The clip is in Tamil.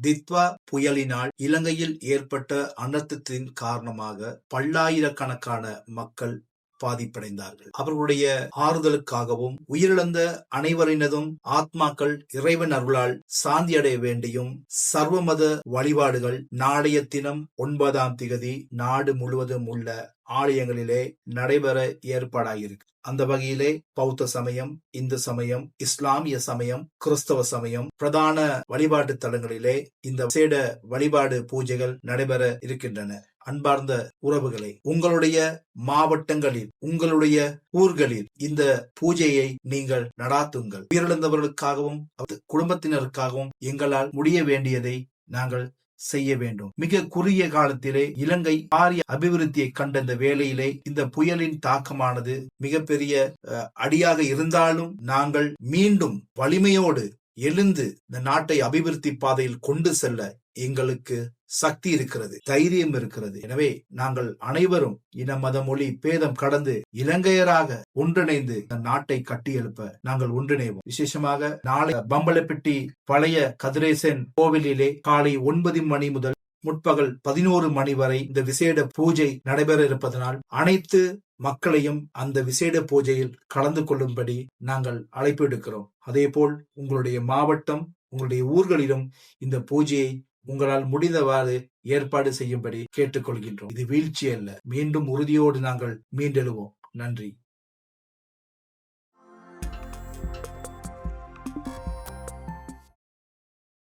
தித்வா புயலினால் இலங்கையில் ஏற்பட்ட அனர்த்தத்தின் காரணமாக பல்லாயிரக்கணக்கான மக்கள் பாதிப்படைந்தார்கள். அவர்களுடைய ஆறுதலுக்காகவும் உயிரிழந்த அனைவரினதும் ஆத்மாக்கள் இறைவன் அருளால் சாந்தி அடைய வேண்டியும் சர்வமத வழிபாடுகள் நாளைய தினம் ஒன்பதாம் திகதி நாடு முழுவதும் உள்ள ஆலயங்களிலே நடைபெற ஏற்பாடாயிருக்கு. அந்த வகையிலே பௌத்த சமயம் இந்து சமயம் இஸ்லாமிய சமயம் கிறிஸ்தவ சமயம் பிரதான வழிபாட்டு தலங்களிலே இந்த விசேட வழிபாடு பூஜைகள் நடைபெற இருக்கின்றன. அன்பார்ந்த உறவுகளை உங்களுடைய மாவட்டங்களில் உங்களுடைய ஊர்களில் இந்த பூஜையை நீங்கள் நடாத்துங்கள். உயிரிழந்தவர்களுக்காகவும் குடும்பத்தினருக்காகவும் எங்களால் முடிய வேண்டியதை நாங்கள் செய்ய வேண்டும். மிக குறுகிய காலத்திலே இலங்கை பாரிய அபிவிருத்தியை கண்ட இந்த வேளையிலே இந்த புயலின் தாக்கமானது மிகப்பெரிய அஹ், அடியாக இருந்தாலும் நாங்கள் மீண்டும் வலிமையோடு எழுந்து இந்த நாட்டை அபிவிருத்தி பாதையில் கொண்டு செல்ல எங்களுக்கு சக்தி இருக்கிறது தைரியம் இருக்கிறது. எனவே நாங்கள் அனைவரும் இன மத மொழி பேதம் கடந்து இலங்கையராக ஒன்றிணைந்து இந்த நாட்டை கட்டியெழுப்ப நாங்கள் ஒன்றிணைவோம். விசேஷமாக நாளை பம்பலப்பட்டி பழைய கதிரேசன் கோவிலிலே காலை ஒன்பது மணி முதல் முற்பகல் பதினோரு மணி வரை இந்த விசேட பூஜை நடைபெற இருப்பதனால் அனைத்து மக்களையும் அந்த விசேட பூஜையில் கலந்து கொள்ளும்படி நாங்கள் அழைப்பு எடுக்கிறோம் அதேபோல் உங்களுடைய மாவட்டம் உங்களுடைய ஊர்களிலும் இந்த பூஜையை உங்களால் முடிந்தவாறு ஏற்பாடு செய்யும்படி கேட்டுக்கொள்கின்றோம். இது வீழ்ச்சி அல்ல மீண்டும் உறுதியோடு நாங்கள் மீண்டெழுவோம். நன்றி.